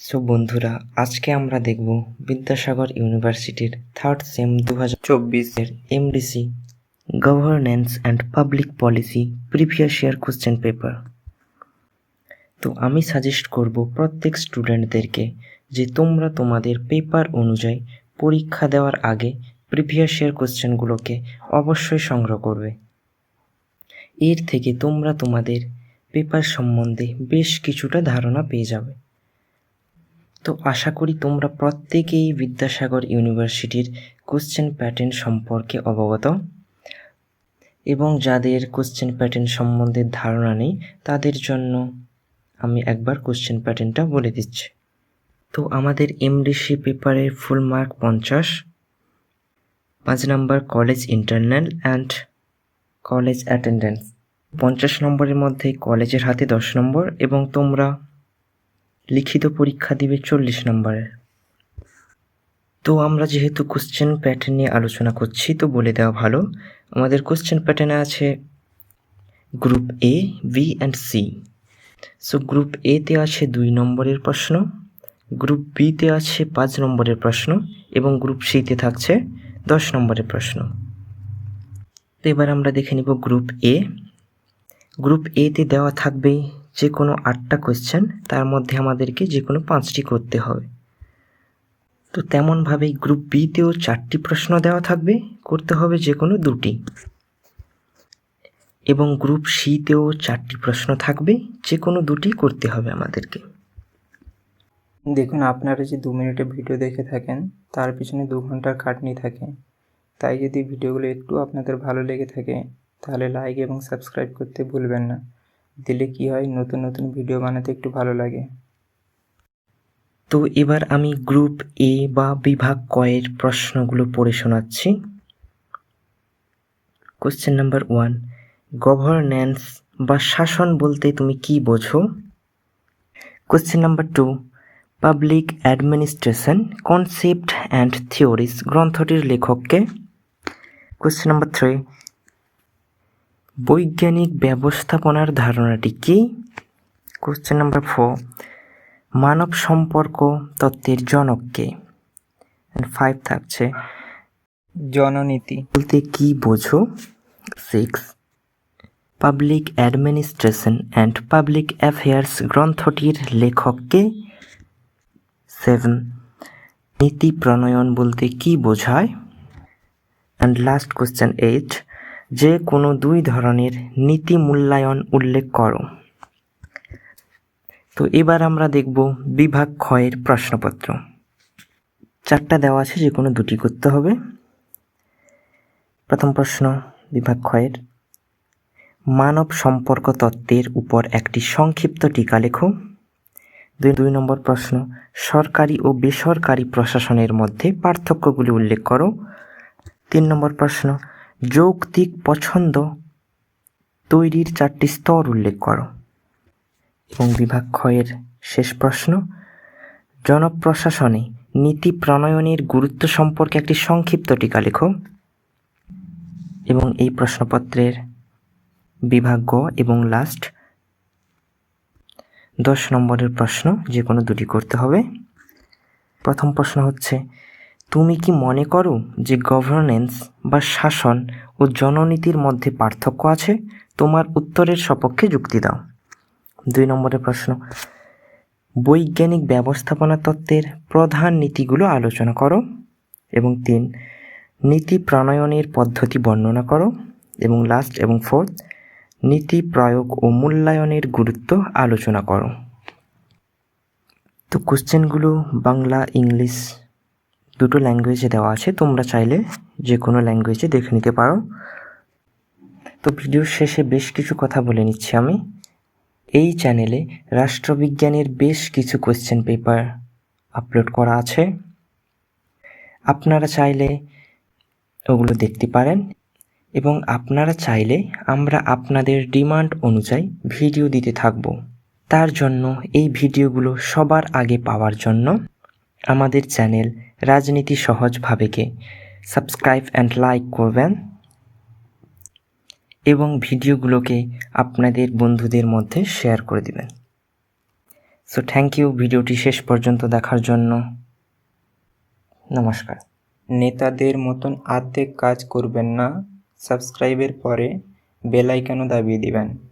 So বন্ধুরা, আজকে আমরা দেখব বিদ্যাসাগর ইউনিভার্সিটির থার্ড সেম দু হাজার চব্বিশের MDC governance and public policy previous year question paper তো আমি সাজেস্ট করব প্রত্যেক স্টুডেন্টদেরকে যে তোমরা তোমাদের পেপার অনুযায়ী পরীক্ষা দেওয়ার আগে প্রিভিয়াস ইয়ার কোশ্চেনগুলোকে অবশ্যই সংগ্রহ করবে। এর থেকে তোমরা তোমাদের পেপার সম্বন্ধে বেশ কিছুটা ধারণা পেয়ে যাবে। তো আশা করি তোমরা প্রত্যেকেই বিদ্যাসাগর ইউনিভার্সিটির কোশ্চেন প্যাটার্ন সম্পর্কে অবগত। এবং যাদের কোশ্চেন প্যাটার্ন সম্বন্ধে ধারণা নেই, তাদের জন্য আমি একবার কোশ্চেন প্যাটার্নটা বলে দিচ্ছি। তো আমাদের এমডিসি পেপারের ফুল মার্ক পঞ্চাশ, পাঁচ নম্বর college internal and college attendance পঞ্চাশ নম্বরের মধ্যে কলেজের হাতে দশ নম্বর এবং তোমরা লিখিত পরীক্ষা দিবে চল্লিশ নম্বরের তো আমরা যেহেতু কোশ্চেন প্যাটার্ন নিয়ে আলোচনা করছি, তো বলে দেওয়া ভালো। আমাদের কোশ্চেন প্যাটার্নে আছে group A B and C so group এতে আছে দুই নম্বরের প্রশ্ন গ্রুপ বিতে আছে পাঁচ নম্বরের প্রশ্ন এবং গ্রুপ সিতে থাকছে দশ নম্বরের প্রশ্ন। তো এবার আমরা দেখে নিব গ্রুপ এ গ্রুপ এতে দেওয়া থাকবে যে কোনো আটটা কোয়েশ্চেন তার মধ্যে আমাদেরকে যে কোনো পাঁচটি করতে হবে। তো তেমনভাবেই গ্রুপ বিতেও চারটি প্রশ্ন দেওয়া থাকবে, করতে হবে যে কোনো দুটি। এবং গ্রুপ সিতেও চারটি প্রশ্ন থাকবে, যে কোনো দুটি করতে হবে আমাদেরকে। দেখুন, আপনারা যে দু মিনিটে ভিডিও দেখে থাকেন, তার পিছনে দু ঘণ্টার খাটনি থাকে। তাই যদি ভিডিওগুলো একটু আপনাদের ভালো লেগে থাকে, তাহলে লাইক এবং সাবস্ক্রাইব করতে ভুলবেন না। দিলে কি হয়? নতুন নতুন ভিডিও বানাতে একটু ভালো লাগে। তো এবার আমি গ্রুপ এ বা বিভাগ কয়ের প্রশ্নগুলো পড়ে শোনাচ্ছি। কোশ্চেন নাম্বার ওয়ান গভর্নেন্স বা শাসন বলতে তুমি কি বোঝো? Question number two public administration concept and theories গ্রন্থটির লেখককে। কোশ্চেন নাম্বার থ্রি বৈজ্ঞানিক ব্যবস্থাপনার ধারণাটি কি? কোশ্চেন নাম্বার ফোর মানব সম্পর্ক তত্ত্বের জনককে ফাইভ থাকছে জননীতি। বলতে কি বোঝো? Six public administration and public affairs গ্রন্থটির লেখককে সেভেন নীতি প্রণয়ন বলতে কি বোঝায়? অ্যান্ড লাস্ট কোশ্চেন এইট যে কোনো দুই ধরনের নীতি মূল্যায়ন উল্লেখ করো। তো এবার আমরা দেখব বিভাগ ক্ষয়ের প্রশ্নপত্র। চারটা দেওয়া আছে, যে কোনো দুটি করতে হবে। প্রথম প্রশ্ন, বিভাগ ক্ষয়ের, মানব সম্পর্ক তত্ত্বের উপর একটি সংক্ষিপ্ত টিকা লেখো। দুই দুই নম্বর প্রশ্ন, সরকারি ও বেসরকারি প্রশাসনের মধ্যে পার্থক্যগুলি উল্লেখ করো। তিন নম্বর প্রশ্ন যৌক্তিক পছন্দ তৈরির চারটি স্তর উল্লেখ করো। এবং বিভাগ ক্ষয়ের শেষ প্রশ্ন, জনপ্রশাসনে নীতি প্রণয়নের গুরুত্ব সম্পর্কে একটি সংক্ষিপ্ত টিকা লেখো। এবং এই প্রশ্নপত্রের বিভাগ গ এবং লাস্ট দশ নম্বরের প্রশ্ন, যে কোনো দুটি করতে হবে। প্রথম প্রশ্ন হচ্ছে তুমি কি মনে করো যে গভর্নেন্স বা শাসন ও জননীতির মধ্যে পার্থক্য আছে? তোমার উত্তরের সপক্ষে যুক্তি দাও। দুই নম্বরের প্রশ্ন। বৈজ্ঞানিক ব্যবস্থাপনা তত্ত্বের প্রধান নীতিগুলো আলোচনা করো এবং তিন, নীতি প্রণয়নের পদ্ধতি বর্ণনা করো এবং লাস্ট এবং ফোর্থ নীতি প্রয়োগ ও মূল্যায়নের গুরুত্ব আলোচনা করো। তো কোশ্চেনগুলো বাংলা, ইংলিশ দুটো ল্যাঙ্গুয়েজে দেওয়া আছে, তোমরা চাইলে যে কোনো ল্যাঙ্গুয়েজে দেখে নিতে পারো। তো ভিডিওর শেষে বেশ কিছু কথা বলে নিচ্ছি আমি। এই চ্যানেলে রাষ্ট্রবিজ্ঞানের বেশ কিছু কোয়েশ্চেন পেপার আপলোড করা আছে। আপনারা চাইলে ওগুলো দেখতে পারেন এবং আপনারা চাইলে আমরা আপনাদের ডিমান্ড অনুযায়ী ভিডিও দিতে থাকব। তার জন্য এই ভিডিওগুলো সবার আগে পাওয়ার জন্য আমাদের চ্যানেল রাজনীতি সহজভাবেকে সাবস্ক্রাইব অ্যান্ড লাইক করবেন এবং ভিডিওগুলোকে আপনাদের বন্ধুদের মধ্যে শেয়ার করে দিবেন। সো থ্যাংক ইউ ভিডিওটি শেষ পর্যন্ত দেখার জন্য নমস্কার। নেতাদের মতন আর্ধেক কাজ করবেন না। সাবস্ক্রাইবের পরে বেল আইকনও দাবিয়ে দিবেন।